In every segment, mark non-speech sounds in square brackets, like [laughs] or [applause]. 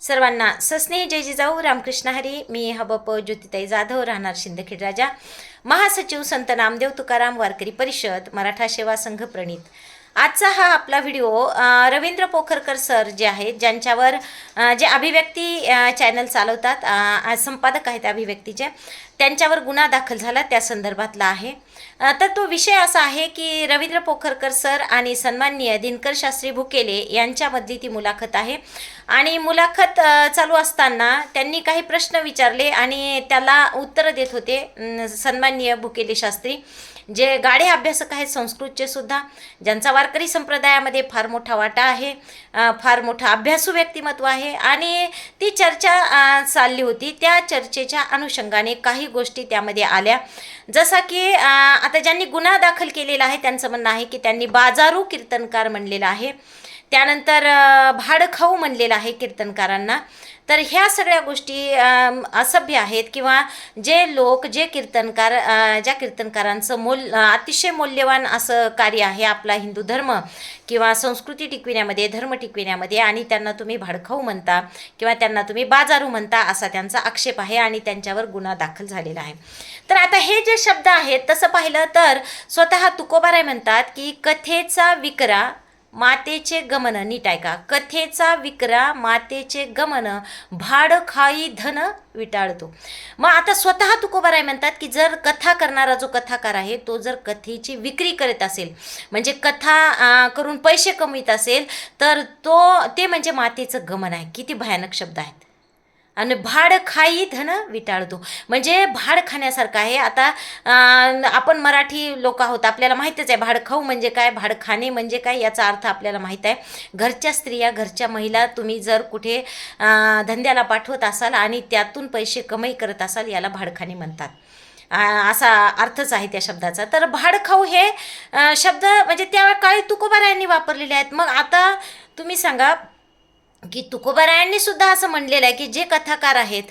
सर्वांना सस्नेह. जय जिजाऊ रामकृष्ण हरी. मी हबप ज्योतिताई जाधव. राहणार शिंदखेड राजा. महासचिव संत नामदेव तुकाराम वारकरी परिषद. मराठा सेवा संघ प्रणित. आजचा हा आपला व्हिडिओ रवींद्र पोखरकर सर जे आहेत ज्यांच्यावर जे अभिव्यक्ती चॅनल चालवतात आज संपादक आहेत अभिव्यक्तीचे त्यांच्यावर गुन्हा दाखल झाला त्या संदर्भातला आहे. तर तो विषय असा आहे की रवींद्र पोखरकर सर आणि सन्माननीय दिनकर शास्त्री भुकेले यांच्यामधली ती मुलाखत आहे. आणि मुलाखत चालू असताना त्यांनी काही प्रश्न विचारले आणि त्याला उत्तरं देत होते सन्माननीय भुकेले शास्त्री. जे गाडे अभ्यासक आहेत संस्कृतचे सुद्धा ज्यांचा वारकरी संप्रदायामध्ये फार मोठा वाटा आहे फार मोठं अभ्यासू व्यक्तिमत्व आहे आणि ती चर्चा चालली होती. त्या चर्चेच्या अनुषंगाने काही गोष्टी त्यामध्ये आल्या. जसा की आता ज्यांनी गुन्हा दाखल केलेला आहे त्यांचं म्हणणं आहे की त्यांनी बाजारू कीर्तनकार म्हणलेलं आहे. त्यानंतर भाड भाडखाऊ म्हणलेलं आहे कीर्तनकारांना. तर ह्या सगळ्या गोष्टी असभ्य आहेत किंवा जे लोक जे कीर्तनकार ज्या कीर्तनकारांचं मोल अतिशय मौल्यवान असं कार्य आहे आपला हिंदू धर्म किंवा संस्कृती टिकविण्यामध्ये धर्म टिकविण्यामध्ये आणि त्यांना तुम्ही भाडखाऊ म्हणता किंवा त्यांना तुम्ही बाजारू म्हणता असा त्यांचा आक्षेप आहे आणि त्यांच्यावर गुन्हा दाखल झालेला आहे. तर आता हे जे शब्द आहेत तसं पाहिलं तर स्वतः तुकोबाराय म्हणतात की कथेचा विकरा मातेचे गमन नीट ऐका. कथेचा विकरा मातेचे गमन भाड खाई धन विटाळतो. मग आता स्वतः तुकोबाराय म्हणतात की जर कथा करणारा जो कथाकार आहे तो जर कथेची विक्री करत असेल म्हणजे कथा करून पैसे कमवित असेल तर तो ते म्हणजे मातेचं गमन आहे. किती भयानक शब्द आहेत. आणि भाड खाई धन विटाळतो. म्हणजे भाड खाण्यासारखं आहे. आता आपण मराठी लोक आहोत आपल्याला माहीतच आहे भाड खाऊ म्हणजे काय भाड खाणे म्हणजे काय याचा अर्थ आपल्याला माहीत आहे. घरच्या स्त्रिया घरच्या महिला तुम्ही जर कुठे धंद्याला पाठवत असाल आणि त्यातून पैसे कमाई करत असाल याला भाडखाणे म्हणतात. असा अर्थच आहे त्या शब्दाचा. तर भाडखाऊ हे शब्द म्हणजे त्या काळी तुकोबारायांनी वापरलेले आहेत. मग आता तुम्ही सांगा की तुकोबारायांनी सुद्धा असं म्हणलेलं आहे की जे कथाकार आहेत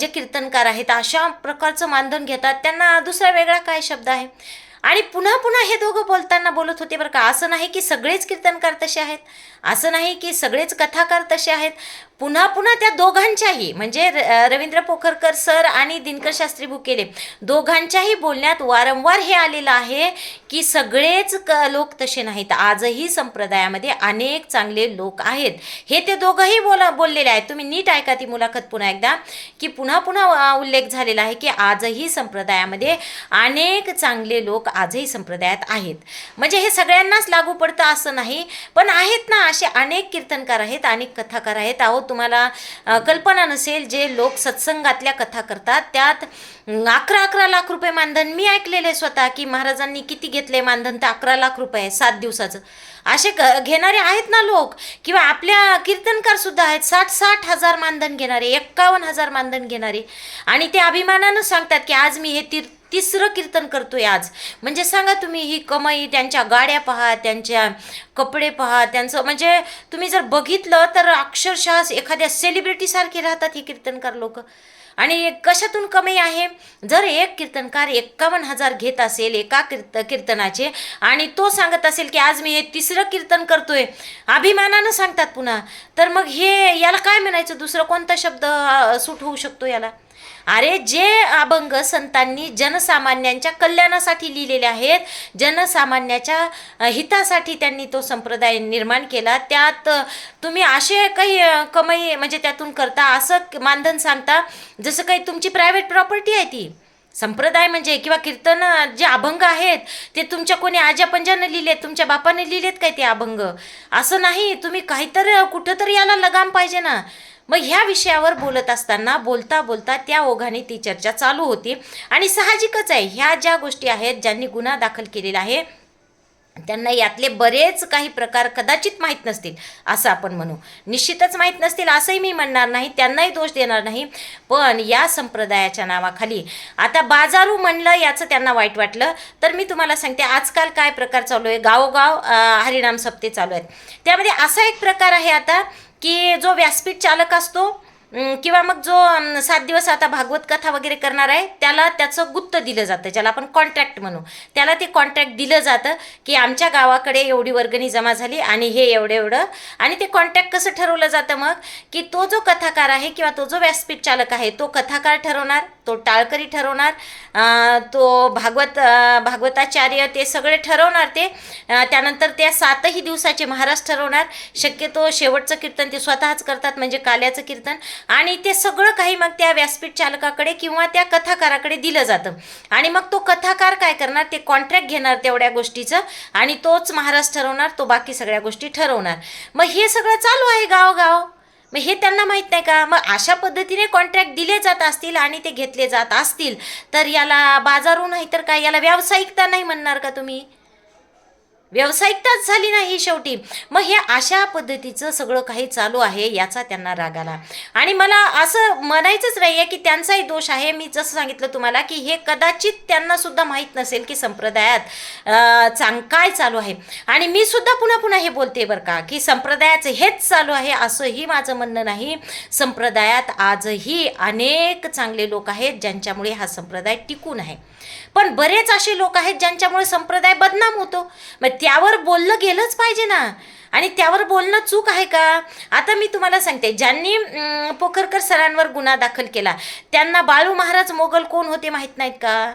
जे कीर्तनकार आहेत अशा प्रकारचं मानधन घेतात त्यांना दुसरा वेगळा काय शब्द आहे? आणि पुन्हा पुन्हा हे दोघं बोलताना बोलत होते बरं का असं नाही की सगळेच कीर्तनकार तसे आहेत? असं नाही की सगळेच कथाकार तसे आहेत. पुन्हा पुन्हा त्या दोघांच्याही म्हणजे र- रवींद्र पोखरकर सर आणि दिनकर शास्त्री भुकेले दोघांच्याही बोलण्यात वारंवार हे आलेलं आहे की सगळेच क लोक तसे नाहीत. आजही संप्रदायामध्ये अनेक चांगले लोक आहेत. हे ते दोघंही बोला बोललेले आहेत. तुम्ही नीट ऐका ती मुलाखत पुन्हा एकदा की पुन्हा पुन्हा उल्लेख झालेला आहे की आजही संप्रदायामध्ये अनेक चांगले लोक आजही संप्रदायात आहेत. म्हणजे हे सगळ्यांनाच लागू पडतं असं नाही पण आहेत ना असे अनेक कीर्तनकार आहेत अनेक कथाकार आहेत. अहो तुम्हाला कल्पना नसेल जे लोक सत्संगातल्या कथा करतात. त्यात अकरा अकरा लाख रुपये मानधन. मी ऐकलेले आहे स्वतः की महाराजांनी किती घेतले मानधन? तर अकरा लाख रुपये आहे सात दिवसाचं. असे क घेणारे आहेत ना लोक? किंवा आपल्या कीर्तनकार सुद्धा आहेत. साठ साठ हजार मानधन घेणारे एक्कावन्न हजार मानधन घेणारे. आणि ते अभिमानानं सांगतात की आज मी हे तीर्थ तिसरं कीर्तन करतोय आज. म्हणजे सांगा तुम्ही ही कमाई त्यांच्या गाड्या पहा त्यांच्या कपडे पहा त्यांचं म्हणजे तुम्ही जर बघितलं तर अक्षरशः एखाद्या सेलिब्रिटीसारखे राहतात ही कीर्तनकार लोक. आणि कशातून कमाई आहे? जर एक कीर्तनकार एक्कावन्न हजार घेत असेल एका कीर्त कीर्तनाचे आणि तो सांगत असेल की आज मी हे तिसरं कीर्तन करतोय. अभिमानानं सांगतात पुन्हा. तर मग हे याला काय म्हणायचं? दुसरं कोणता शब्द सूट होऊ शकतो याला? अरे जे अभंग संतांनी जनसामान्यांच्या कल्याणासाठी लिहिलेले आहेत जनसामान्याच्या हितासाठी त्यांनी तो संप्रदाय निर्माण केला. त्यात तुम्ही असे काही कमाई म्हणजे त्यातून करता असं मानधन सांगता जसं काही तुमची प्रायव्हेट प्रॉपर्टी आहे ती. संप्रदाय म्हणजे किंवा कीर्तन जे अभंग आहेत ते तुमच्या कोणी आजा पंजानं लिहिलेत तुमच्या बापाने लिहिलेत काय ते अभंग? असं नाही तुम्ही काहीतरी कुठंतरी याला लगाम पाहिजे ना. मग ह्या विषयावर बोलत असताना बोलता बोलता त्या ओघाने ती चर्चा चालू होती. आणि साहजिकच आहे ह्या ज्या गोष्टी आहेत ज्यांनी गुन्हा दाखल केलेला आहे त्यांना यातले बरेच काही प्रकार कदाचित माहीत नसतील असं आपण म्हणू. निश्चितच माहीत नसतील असंही मी म्हणणार नाही त्यांनाही दोष देणार नाही पण या संप्रदायाच्या नावाखाली. आता बाजारू म्हणलं याचं त्यांना वाईट वाटलं. तर मी तुम्हाला सांगते आजकाल काय प्रकार चालू आहे? गावोगाव हरिणाम सप्ते चालू आहेत. त्यामध्ये असा एक प्रकार आहे आता की जो व्यासपीठ चालक असतो किंवा मग जो सात दिवस आता भागवत कथा वगैरे करणार आहे त्याला त्याचं गुत्त दिलं जातं ज्याला आपण कॉन्ट्रॅक्ट म्हणू. त्याला ते कॉन्ट्रॅक्ट दिलं जातं की आमच्या गावाकडे एवढी वर्गणी जमा झाली आणि हे एवढं एवढं. आणि ते कॉन्ट्रॅक्ट कसं ठरवलं जातं मग? की तो जो कथाकार आहे किंवा तो जो व्यासपीठ चालक आहे तो कथाकार ठरवणार तो टाळकरी ठरवणार तो भागवत भागवताचार्य ते सगळे ठरवणार ते त्यानंतर त्या सातही दिवसाचे महाराज ठरवणार. शक्यतो शेवटचं कीर्तन ते स्वतःच करतात म्हणजे काल्याचं कीर्तन. आणि ते सगळं काही मग त्या व्यासपीठ चालकाकडे किंवा त्या कथाकाराकडे दिलं जातं. आणि मग तो कथाकार काय करणार? ते कॉन्ट्रॅक्ट घेणार तेवढ्या गोष्टीचं आणि तोच महाराज ठरवणार तो बाकी सगळ्या गोष्टी ठरवणार. मग हे सगळं चालू आहे गावगाव. मग हे त्यांना माहीत नाही का? मग अशा पद्धतीने कॉन्ट्रॅक्ट दिले जात असतील आणि ते घेतले जात असतील तर याला बाजारू नाही तर काय? याला व्यावसायिकता नाही म्हणणार का तुम्ही? व्यावसायिकताच झाली नाही शेवटी. मग हे अशा पद्धतीचं सगळं काही चालू आहे याचा त्यांना राग आला. आणि मला असं म्हणायचंच नाही आहे की त्यांचाही दोष आहे. मी जसं सांगितलं तुम्हाला की हे कदाचित त्यांना सुद्धा माहीत नसेल की संप्रदायात चांग काय चालू आहे. आणि मी सुद्धा पुन्हा पुन्हा हे बोलते बरं का की संप्रदायाचं हेच चालू आहे असंही माझं म्हणणं नाही. संप्रदायात आजही अनेक चांगले लोक आहेत ज्यांच्यामुळे हा संप्रदाय टिकून आहे. पण बरेच असे लोक आहेत ज्यांच्यामुळे संप्रदाय बदनाम होतो. मग त्यावर बोललं गेलंच पाहिजे ना. आणि त्यावर बोलणं चूक आहे का? आता मी तुम्हाला सांगते ज्यांनी पोखरकर सरांवर गुन्हा दाखल केला त्यांना बाळू महाराज मोगल कोण होते माहीत नाहीत का?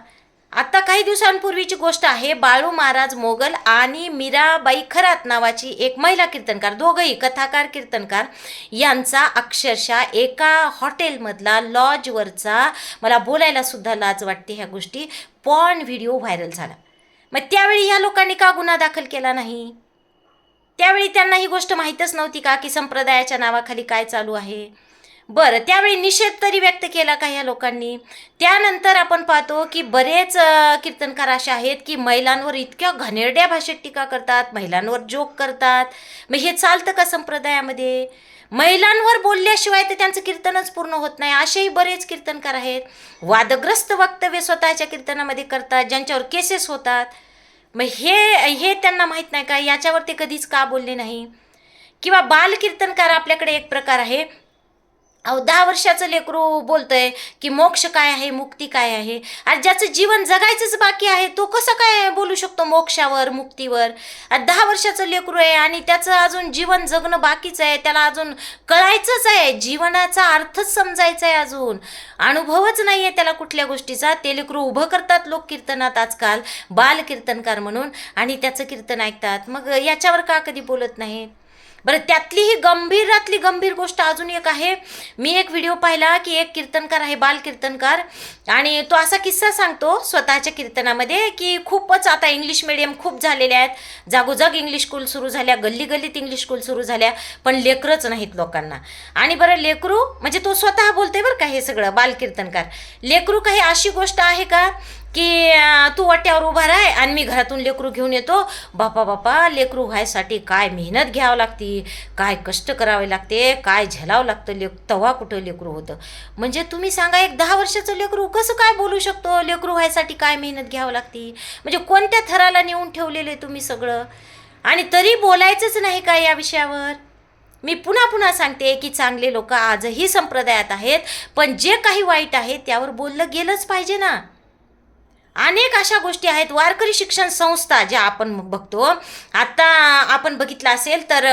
आता काही दिवसांपूर्वीची गोष्ट आहे बाळू महाराज मोगल आणि मीराबाई खरात नावाची एक महिला कीर्तनकार दोघंही कथाकार कीर्तनकार यांचा अक्षरशः एका हॉटेलमधला लॉजवरचा मला बोलायला सुद्धा लाज वाटते ह्या गोष्टी पॉन व्हिडिओ व्हायरल झाला. मग त्यावेळी ह्या लोकांनी का गुन्हा दाखल केला नाही? त्यावेळी त्यांना ही गोष्ट माहीतच नव्हती का की संप्रदायाच्या नावाखाली काय चालू आहे? बरं त्यावेळी निषेध तरी व्यक्त केला का या लोकांनी? त्यानंतर आपण पाहतो की बरेच कीर्तनकार असे आहेत की महिलांवर इतक्या घनेरड्या भाषेत टीका करतात महिलांवर जोक करतात. मग हे चालतं का संप्रदायामध्ये? महिलांवर बोलल्याशिवाय तर त्यांचं कीर्तनच पूर्ण होत नाही. असेही बरेच कीर्तनकार आहेत. वादग्रस्त वक्तव्य स्वतःच्या कीर्तनामध्ये करतात ज्यांच्यावर केसेस होतात. मग हे हे त्यांना माहीत नाही का? याच्यावर ते कधीच का बोलले नाही? किंवा बाल कीर्तनकार आपल्याकडे एक प्रकार आहे. अहो दहा वर्षाचं लेकरू बोलतंय की मोक्ष काय आहे मुक्ती काय आहे? आणि ज्याचं जीवन जगायचंच बाकी आहे तो कसं काय बोलू शकतो मोक्षावर मुक्तीवर? दहा वर्षाचं लेकरू आहे आणि त्याचं अजून जीवन जगणं बाकीचं आहे त्याला अजून कळायचंच आहे जीवनाचा अर्थच समजायचा आहे अजून. अनुभवच नाही आहे त्याला कुठल्या गोष्टीचा. ते लेकरू उभं करतात लोक कीर्तनात आजकाल बाल कीर्तनकार म्हणून आणि त्याचं कीर्तन ऐकतात. मग याच्यावर का कधी बोलत नाहीत? बरं त्यातली ही गंभीरातली गंभीर गोष्ट अजून एक आहे. मी एक व्हिडिओ पाहिला की एक कीर्तनकार आहे बाल कीर्तनकार. आणि तो असा किस्सा सांगतो स्वतःच्या कीर्तनामध्ये की खूपच आता इंग्लिश मिडियम खूप झालेले आहेत. जागोजाग इंग्लिश स्कूल सुरू झाल्या गल्ली गल्लीत इंग्लिश स्कूल सुरू झाल्या पण लेकरच नाहीत लोकांना. आणि बरं लेकरू म्हणजे तो स्वतः बोलते बरं का हे सगळं बाल कीर्तनकार. लेकरू काही अशी गोष्ट आहे का? की तू वाट्यावर उभा राह आणि मी घरातून लेकरू घेऊन येतो. बापा बापा लेकरू व्हायसाठी काय मेहनत घ्यावं लागते? काय कष्ट करावे लागते? काय झेलावं लागतं लेक तेव्हा कुठं लेकरू होतं? म्हणजे तुम्ही सांगा एक दहा वर्षाचं लेकरू कसं काय बोलू शकतो? लेकरू व्हायसाठी काय मेहनत घ्यावं लागती? म्हणजे कोणत्या थराला नेऊन ठेवलेलं आहे तुम्ही सगळं? आणि तरी बोलायचंच नाही का या विषयावर? मी पुन्हा पुन्हा सांगते की चांगले लोक आजही संप्रदायात आहेत पण जे काही वाईट आहे त्यावर बोललं गेलंच पाहिजे ना. अनेक अशा गोष्टी आहेत. वारकरी शिक्षण संस्था ज्या आपण बघतो. आत्ता आपण बघितलं असेल तर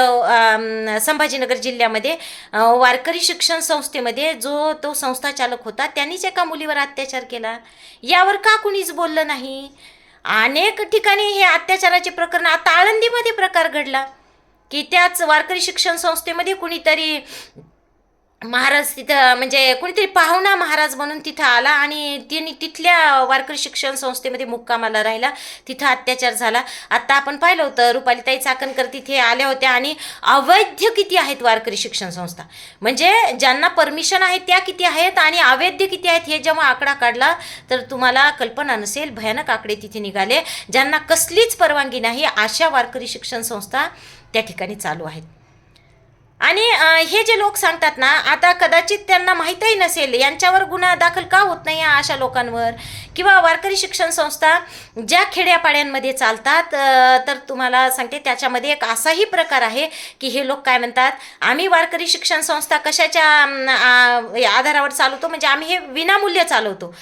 संभाजीनगर जिल्ह्यामध्ये वारकरी शिक्षण संस्थेमध्ये जो तो संस्था चालक होता त्यांनीच एका मुलीवर अत्याचार केला. यावर का कुणीच बोललं नाही? अनेक ठिकाणी हे अत्याचाराचे प्रकरण आता आळंदीमध्ये प्रकार घडला. की त्याच वारकरी शिक्षण संस्थेमध्ये कुणीतरी महाराज तिथं म्हणजे कोणीतरी पाहुणा महाराज म्हणून तिथं आला आणि त्यांनी तिथल्या वारकरी शिक्षण संस्थेमध्ये मुक्कामाला राहिला. तिथं अत्याचार झाला. आत्ता आपण पाहिलं होतं रुपालीताई चाकणकर तिथे आल्या होत्या आणि अवैध किती आहेत वारकरी शिक्षण संस्था? म्हणजे ज्यांना परमिशन आहे त्या किती आहेत आणि अवैध किती आहेत हे जेव्हा आकडा काढला तर तुम्हाला कल्पना नसेल भयानक आकडे तिथे निघाले. ज्यांना कसलीच परवानगी नाही अशा वारकरी शिक्षण संस्था त्या ठिकाणी चालू आहेत. आणि हे जे लोक सांगतात ना आता कदाचित त्यांना माहीतही नसेल यांच्यावर गुन्हा दाखल का होत नाही या अशा लोकांवर? किंवा वारकरी शिक्षण संस्था ज्या खेड्यापाड्यांमध्ये चालतात तर तुम्हाला सांगते त्याच्यामध्ये एक असाही प्रकार आहे की हे लोक काय म्हणतात आम्ही वारकरी शिक्षण संस्था कशाच्या आधारावर चालवतो? म्हणजे आम्ही हे विनामूल्य चालवतो.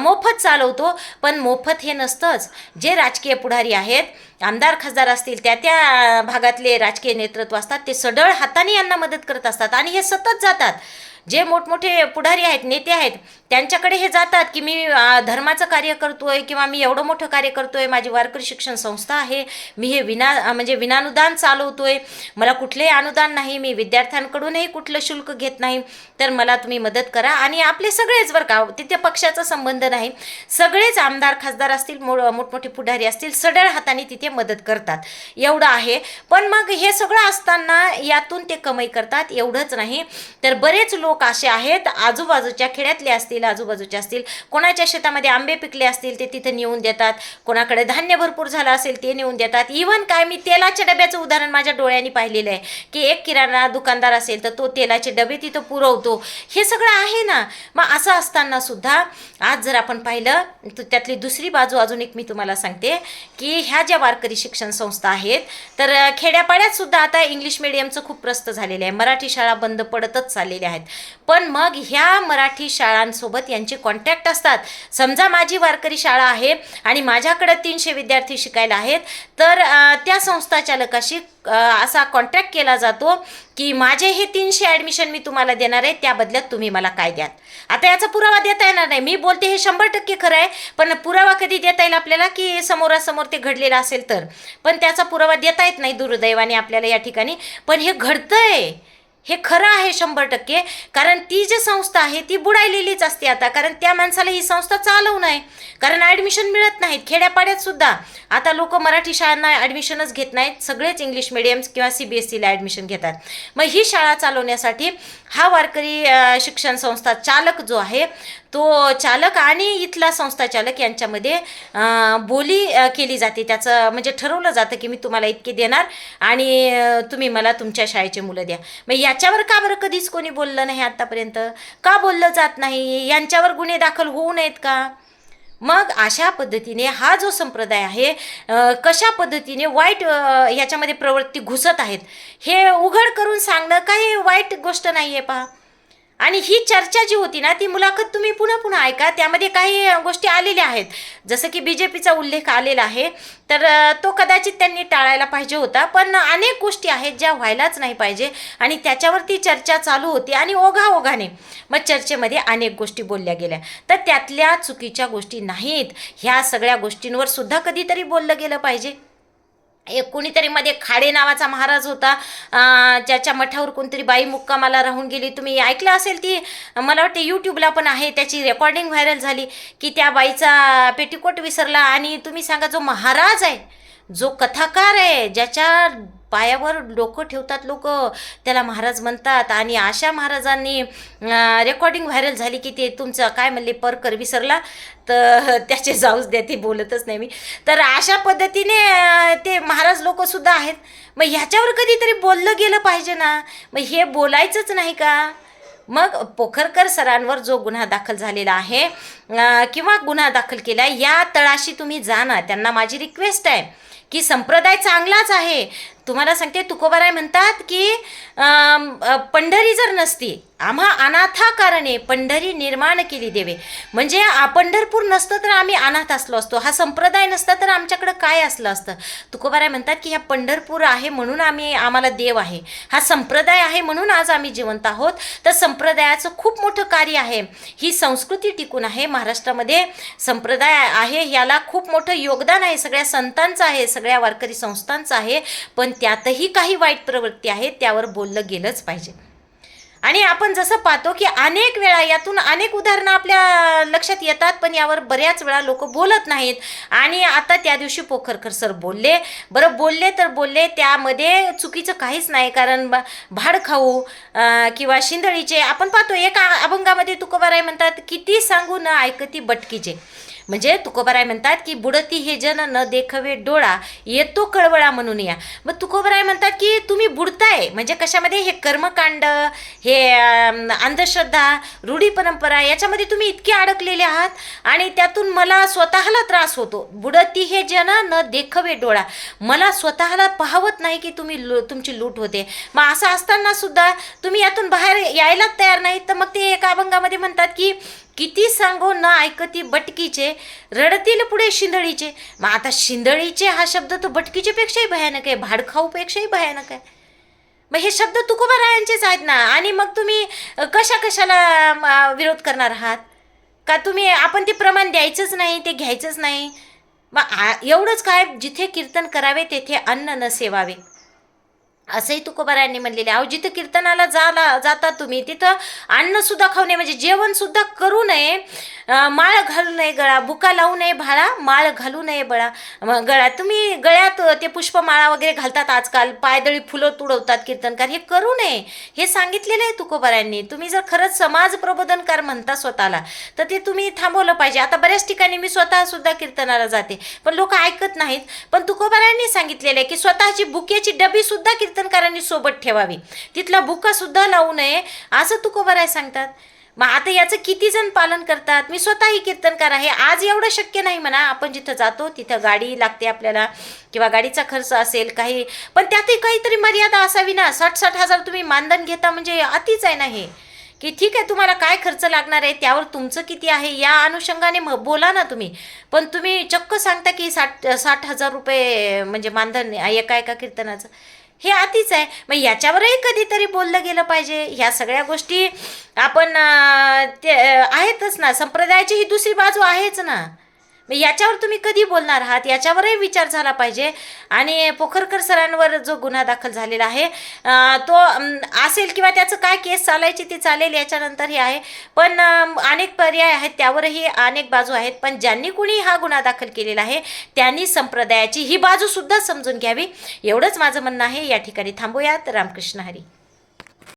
मोफत चालवतो पण मोफत हे नसतंच. जे राजकीय पुढारी आहेत आमदार खासदार असतील त्या त्या भागातले राजकीय नेतृत्व असतात ते सढळ हाताने यांना मदत करत असतात आणि हे सतत जातात. जे मोठमोठे पुढारी आहेत नेते आहेत त्यांच्याकडे हे जातात की मी धर्माचं कार्य करतोय किंवा मी एवढं मोठं कार्य करतोय माझी वारकरी शिक्षण संस्था आहे मी हे विना म्हणजे विनानुदान चालवतोय मला कुठलेही अनुदान नाही मी विद्यार्थ्यांकडूनही कुठलं शुल्क घेत नाही तर मला तुम्ही मदत करा आणि आपले सगळेच बरं का तिथे पक्षाचा संबंध नाही. सगळेच आमदार खासदार असतील मो मोठमोठे पुढारी असतील सडळ हाताने तिथे मदत करतात. एवढं आहे. पण मग हे सगळं असताना यातून ते कमाई करतात. एवढंच नाही. तर बरेच लोक असे आहेत. आजूबाजूच्या खेड्यातले असतील आजूबाजूच्या असतील कोणाच्या शेतामध्ये आंबे पिकले असतील ते तिथे नेऊन देतात. कोणाकडे धान्य भरपूर झालं असेल ते नेऊन देतात. इव्हन काय मी तेलाच्या डब्याचं उदाहरण माझ्या डोळ्यांनी पाहिलेलं आहे की एक किराणा दुकानदार असेल तर तो तेलाचे डबे तिथं पुरवतो. हे सगळं आहे ना. मग असं असताना सुद्धा आज जर आपण पाहिलं तर त्यातली दुसरी बाजू अजून एक मी तुम्हाला सांगते की ह्या ज्या वारकरी शिक्षण संस्था आहेत. तर खेड्यापाड्यात सुद्धा आता इंग्लिश मिडियमचं खूप प्रस्त झालेलं आहे. मराठी शाळा बंद पडतच चाललेल्या आहेत. पण मग ह्या मराठी शाळांसोबत यांचे कॉन्टॅक्ट असतात. समजा माझी वारकरी शाळा आहे आणि माझ्याकडे तीनशे विद्यार्थी शिकायला आहेत. तर त्या संस्था चालकाशी असा कॉन्ट्रॅक्ट केला जातो की माझे हे तीनशे ॲडमिशन मी तुम्हाला देणार आहे त्या बदल्यात तुम्ही मला काय द्याल? आता याचा पुरावा देता येणार नाही. मी बोलते हे शंभर टक्के खरं आहे पण पुरावा कधी देता येईल आपल्याला की समोरासमोर ते घडलेलं असेल तर? पण त्याचा पुरावा देता येत नाही दुर्दैवाने आपल्याला या ठिकाणी. पण हे घडतं आहे हे खरं आहे शंभर टक्के. कारण ती जी संस्था आहे ती बुडायलेलीच असते आता. कारण त्या माणसाला ही संस्था चालवू नये. कारण ॲडमिशन मिळत नाहीत खेड्यापाड्यात सुद्धा. आता लोक मराठी शाळांना ॲडमिशनच घेत नाहीत. सगळेच इंग्लिश मिडियम्स किंवा सी बी एस सीला ॲडमिशन घेतात. मग ही शाळा चालवण्यासाठी हा वारकरी शिक्षण संस्था चालक जो आहे तो चालक आणि इथला संस्था चालक यांच्यामध्ये बोली केली जाते. त्याचं म्हणजे ठरवलं जातं की मी तुम्हाला इतके देणार आणि तुम्ही मला तुमच्या शाळेचे मुलं द्या. मग याच्यावर का बरं कधीच कोणी बोललं नाही आत्तापर्यंत का बोललं जात नाही? यांच्यावर गुन्हे दाखल होऊ नयेत का? मग अशा पद्धतीने हा जो संप्रदाय आहे कशा पद्धतीने वाईट याच्यामध्ये प्रवृत्ती घुसत आहेत हे उघड करून सांगणं काही वाईट गोष्ट नाही आहे पहा. आणि ही चर्चा जी होती ना ती मुलाखत तुम्ही पुन्हा पुन्हा ऐका. त्यामध्ये काही गोष्टी आलेल्या आहेत. जसं की बी जे पीचा उल्लेख आलेला आहे तर तो कदाचित त्यांनी टाळायला पाहिजे होता. पण अनेक गोष्टी आहेत ज्या व्हायलाच नाही पाहिजे आणि त्याच्यावरती चर्चा चालू होती आणि ओघाओघाने मग चर्चेमध्ये अनेक गोष्टी बोलल्या गेल्या. तर त्यातल्या चुकीच्या गोष्टी नाहीत. ह्या सगळ्या गोष्टींवर सुद्धा कधीतरी बोललं गेलं पाहिजे. एक कोणीतरी मध्ये खाडे नावाचा महाराज होता. ज्याच्या मठावर कोणतरी बाई मुक्कामाला राहून गेली. तुम्ही ऐकलं असेल ती? मला वाटते यूट्यूबला पण आहे. त्याची रेकॉर्डिंग व्हायरल झाली की त्या बाईचा पेटीकोट विसरला. आणि तुम्ही सांगा जो महाराज आहे जो कथाकार आहे ज्याच्या पायावर डोकं ठेवतात लोक. त्याला महाराज म्हणतात आणि अशा महाराजांनी रेकॉर्डिंग व्हायरल झाली की ते तुमचं काय म्हणले परकर विसरला. तर [laughs] त्याचे जाऊच द्या ते बोलतच नाही मी. तर अशा पद्धतीने ते महाराज लोकसुद्धा आहेत. मग ह्याच्यावर कधीतरी बोललं गेलं पाहिजे ना. मग हे बोलायचंच नाही का? मग पोखरकर सरांवर जो गुन्हा दाखल झालेला आहे किंवा गुन्हा दाखल केला या तळाशी तुम्ही जा ना. त्यांना माझी रिक्वेस्ट आहे की संप्रदाय चांगलाच आहे. तुम्हाला सांगते तुकोबाराय म्हणतात की पंढरी जर नसती आम्हा अनाथा कारणे पंढरी निर्माण केली देवे. म्हणजे पंढरपूर नसतं तर आम्ही अनाथ असलो असतो. हा संप्रदाय नसता तर आमच्याकडं काय असलं असतं? तुकोबाराय म्हणतात की ह्या पंढरपूर आहे म्हणून आम्ही आम्हाला देव आहे. हा संप्रदाय आहे म्हणून आज आम्ही जिवंत आहोत. तर संप्रदायाचं खूप मोठं कार्य आहे. ही संस्कृती टिकून आहे. महाराष्ट्रामध्ये संप्रदाय आहे. याला खूप मोठं योगदान आहे. सगळ्या संतांचं आहे. सगळ्या वारकरी संस्थांचं आहे. पण त्यातही काही वाईट प्रवृत्ती आहे. त्यावर बोललं गेलंच पाहिजे. आणि आपण जसं पाहतो की अनेक वेळा यातून अनेक उदाहरणं आपल्या लक्षात येतात पण यावर बऱ्याच वेळा लोक बोलत नाहीत. आणि आता त्या दिवशी पोखरकर सर बोलले. बरं बोलले तर बोलले त्यामध्ये चुकीचं काहीच नाही कारण भाड खाऊ किंवा शिंदळीचे आपण पाहतो एका अभंगामध्ये तुकोबाराय म्हणतात किती सांगू न ऐकती बटकीचे. म्हणजे तुकोबराय म्हणतात की बुडती हे जन न देखवे डोळा येतो कळवळा म्हणून या. मग तुकोबराय म्हणतात की तुम्ही बुडताय म्हणजे कशामध्ये? हे कर्मकांड हे अंधश्रद्धा रूढी परंपरा याच्यामध्ये तुम्ही इतके अडकलेले आहात आणि त्यातून मला स्वतःला त्रास होतो. बुडती हे जन न देखवे डोळा. मला स्वतःला पाहवत नाही की तुम्ही लु तुमची लूट होते. मग असं असताना सुद्धा तुम्ही यातून बाहेर यायलाच तयार नाही तर मग ते एका अभंगामध्ये म्हणतात की किती सांगो न ऐकती बटकीचे रडतील पुढे शिंदळीचे. मग आता शिंदळीचे हा शब्द तर बटकीचेपेक्षाही भयानक आहे भाडखाऊपेक्षाही भयानक आहे. मग हे शब्द तुकोबारायांचेच आहेत ना? आणि मग तुम्ही कशा कशाला विरोध करणार आहात? का तुम्ही आपण ते प्रमाण द्यायचंच नाही ते घ्यायचंच नाही? मग आ- एवढंच काय जिथे कीर्तन करावे तेथे अन्न न सेवावे. असंही तुकोबारायांनी म्हणलेले अहो जिथं कीर्तनाला जाला जाता तुम्ही तिथं अन्न सुद्धा खाऊ नये. म्हणजे जेवण सुद्धा करू नये. माळ घालू नये गळा. बुका लावू नये भाळा माळ घालू नये बळा. गळा. तुम्ही गळ्यात ते पुष्पमाळा वगैरे घालतात आजकाल. पायदळी फुलं तुडवतात कीर्तनकार. हे करू नये. हे सांगितलेलं आहे तुकोबारायांनी. तुम्ही जर खरंच समाज प्रबोधनकार म्हणता स्वतःला तर ते तुम्ही थांबवलं पाहिजे. आता बऱ्याच ठिकाणी मी स्वतः सुद्धा कीर्तनाला जाते. पण लोक ऐकत नाहीत. पण तुकोबारायांनी सांगितलेलं आहे की स्वतःची बुकेची डबी सुद्धा कीर्तनकारांनी सोबत ठेवावी. तिथला भुका सुद्धा लावू नये असं तुकोबाराय सांगतात. मग आता याचं किती जण पालन करतात? मी स्वतःही कीर्तनकार आहे. आज एवढं शक्य नाही म्हणा. आपण जिथं जातो तिथं गाडी लागते आपल्याला किंवा गाडीचा खर्च असेल काही. पण त्यातही काहीतरी मर्यादा असावी ना. साठ साठ हजार तुम्ही मानधन घेता म्हणजे अतिच आहे ना हे. की ठीक आहे तुम्हाला काय खर्च लागणार आहे त्यावर तुमचं किती आहे या अनुषंगाने मग बोला ना तुम्ही. पण तुम्ही चक्क सांगता की साठ साठ हजार रुपये म्हणजे मानधन एका एका कीर्तनाचं. हे अतिच आहे. मग याच्यावरही कधीतरी बोललं गेलं पाहिजे. ह्या सगळ्या गोष्टी आपण ते आहेतच ना. संप्रदायाची ही दुसरी बाजू आहेच ना. मग याच्यावर तुम्ही कधी बोलणार आहात? याच्यावरही विचार झाला पाहिजे. आणि पोखरकर सरांवर जो गुन्हा दाखल झालेला आहे तो असेल किंवा त्याचं काय केस चालायची ती चालेल याच्यानंतर हे आहे. पण अनेक पर्याय आहेत त्यावरही अनेक बाजू आहेत. पण ज्यांनी कुणी हा गुन्हा दाखल केलेला आहे त्यांनी संप्रदायाची ही बाजूसुद्धा समजून घ्यावी. एवढंच माझं म्हणणं आहे. या ठिकाणी थांबूयात. रामकृष्ण हरी.